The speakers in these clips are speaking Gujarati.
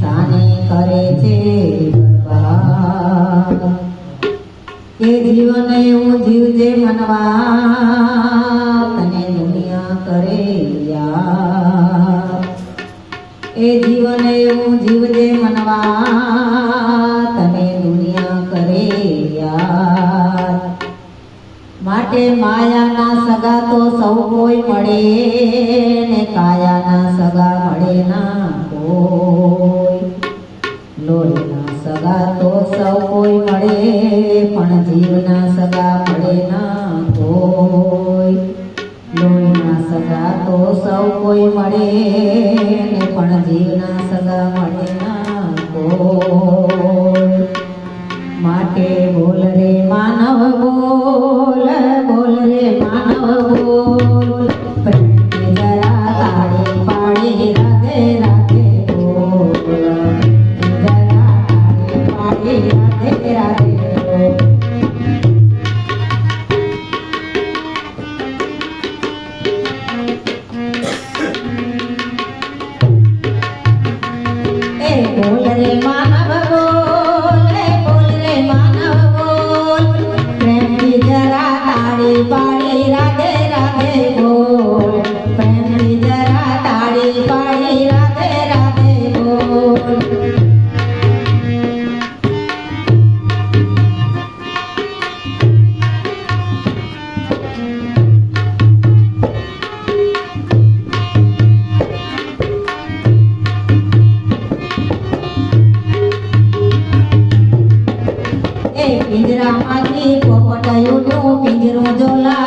સાને કરે છે. એ જીવન એવું જીવજે મનવા, તને દુનિયા કરે. એ જીવન એવું જીવજે માટે માયાના સગા તો સૌ કોઈ મળે ને કાયાના સગા મળે ના કોઈ. લોહીના સગા તો સૌ કોઈ મળે, પણ જીવના સગા મળે ના કોઈ. લોહીના સગા તો સૌ કોઈ મળે ને પણ જીવના સગા મળે ના કોઈ. પિંજરામાંથી પોપટયુંનું પિંજરો જોલા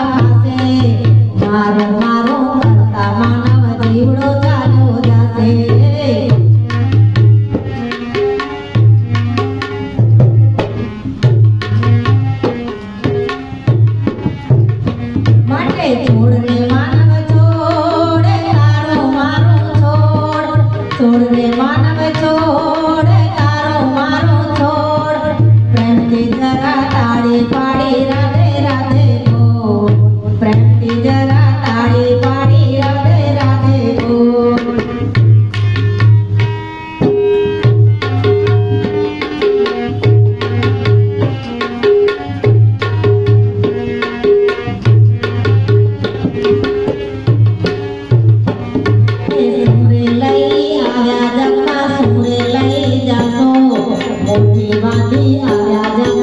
রাজা